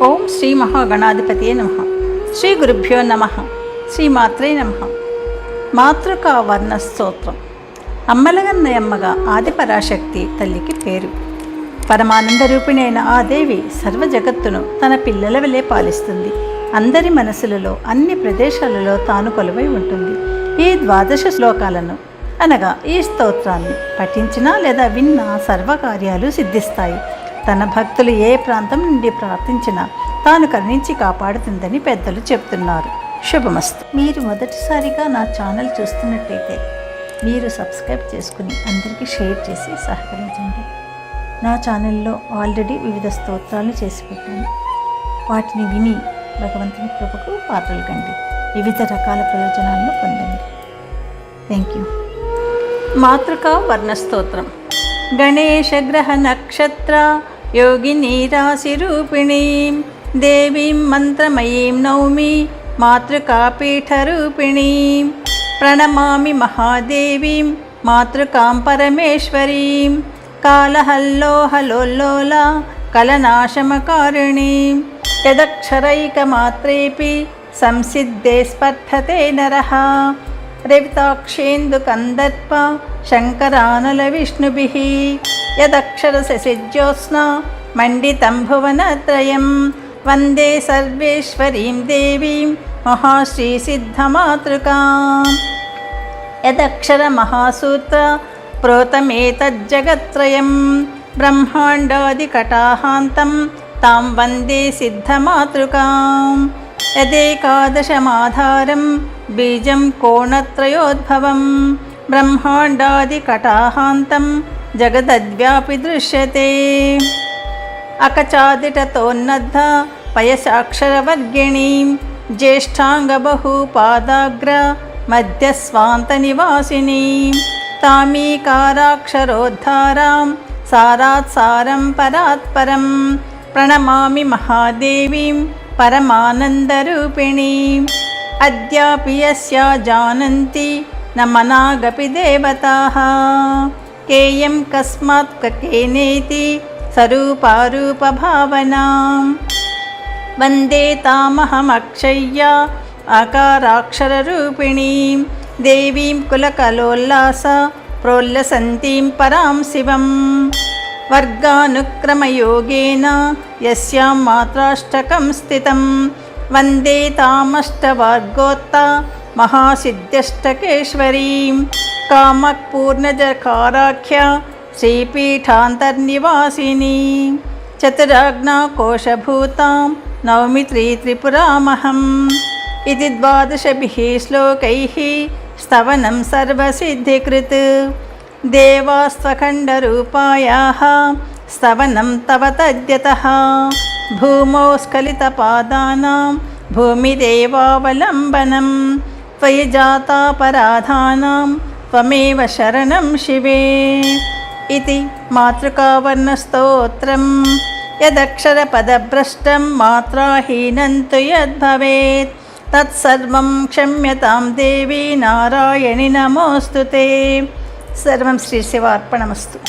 ఓం శ్రీ మహాగణాధిపతియే నమ. శ్రీ గురుభ్యో నమ. శ్రీమాత్రే నమ. మాతృకా వర్ణ స్తోత్రం అమ్మలగన్నయమ్మగా ఆదిపరాశక్తి తల్లికి పేరు. పరమానంద రూపిణైన ఆ దేవి సర్వ జగత్తును తన పిల్లల వలె పాలిస్తుంది. అందరి మనసులలో అన్ని ప్రదేశాలలో తాను కొలువై ఉంటుంది. ఈ ద్వాదశ శ్లోకాలను అనగా ఈ స్తోత్రాన్ని పఠించినా లేదా విన్నా సర్వకార్యాలు సిద్ధిస్తాయి. తన భక్తులు ఏ ప్రాంతం నుండి ప్రార్థించినా తాను కరుణించి కాపాడుతుందని పెద్దలు చెప్తున్నారు. శుభమస్తు. మీరు మొదటిసారిగా నా ఛానల్ చూస్తున్నట్టయితే మీరు సబ్స్క్రైబ్ చేసుకుని అందరికీ షేర్ చేసి సహకరించండి. నా ఛానల్లో ఆల్రెడీ వివిధ స్తోత్రాలు చేసి పెట్టాను. వాటిని విని భగవంతుని కృపకు పాత్రలు కండి వివిధ రకాల ప్రయోజనాలను పొందండి. Thank you. మాతృకా వర్ణస్తోత్రం. గణేశగ్రహ योगिनी राशिरूपिणीं देवीं मन्त्रमयीं नौमि मातृकापीठरूपिणीं प्रणमामि महादेवीं मातृकां परमेश्वरीं कालहल्लोहलोल्लोला कलनाशमकारिणीं यदक्षरैकमात्रेऽपि संसिद्धे स्पर्धते नरः प्रविताक्षेन्दुकन्दर्प शङ्करानलविष्णुभिः यदक्षरससिज्योत्स्ना मण्डितं भुवनत्रयं वन्दे सर्वेश्वरीं देवीं महाश्रीसिद्धमातृकां यदक्षरमहासूत्र प्रोतमेतज्जगत्त्रयं ब्रह्माण्डादिकटाहान्तं तां वन्दे सिद्धमातृकां यदेकादशमाधारं बीजं कोणत्रयोद्भवं ब्रह्माण्डादिकटाहान्तं జగదద్వ్యాపి దృశ్యతే. అకచాదిటతోన్నద్ధ పయసాక్షరవర్గిణీం. జ్యేష్ఠాంగబహుపాదాగ్ర మధ్యస్వాంతనివాసినీం. తామీకారాక్షరోద్ధారాం సారాత్సారం పరాత్పరం. ప్రణమామి మహాదేవీం పరమానందరూపిణీం. అద్యాపి యస్యా జానంతి న మనాగపి దేవతాः. केयं कस्मात् कथेनेति सरूपारूपभावनां वन्दे तामहमक्षय्या आकाराक्षररूपिणीं देवीं कुलकलोल्लास प्रोल्लसन्तीं परां शिवम्। वर्गानुक्रमयोगेन यस्यां मात्राष्टकं स्थितं वन्दे तामश्चवार्गोत्ता మహాసిద్ధ్యష్టకేశ్వరీం కామపూర్ణజకారాఖ్య శ్రీపీఠాంతర్నివాసిని చతురాజ్ఞాకోశభూతాం నవమి త్రీ త్రిపురామహం ఇది ద్వాదశభిः శ్లోకైः स्तवनं सर्वसिद्धिकृत् देवास्त्वखण्डरूपायाः स्तवनं तव तद्यतः भूमौ स्खलितपादानां भूमिदेवावलम्बनं त्वयि जातापराधानां त्वमेव शरणं शिवे इति मातृकावर्णस्तोत्रं यदक्षरपदभ्रष्टं मात्राहीनं तु यद्भवेत् तत्सर्वं क्षम्यतां देवी नारायणि नमोऽस्तु ते सर्वं श्रीशिवार्पणमस्तु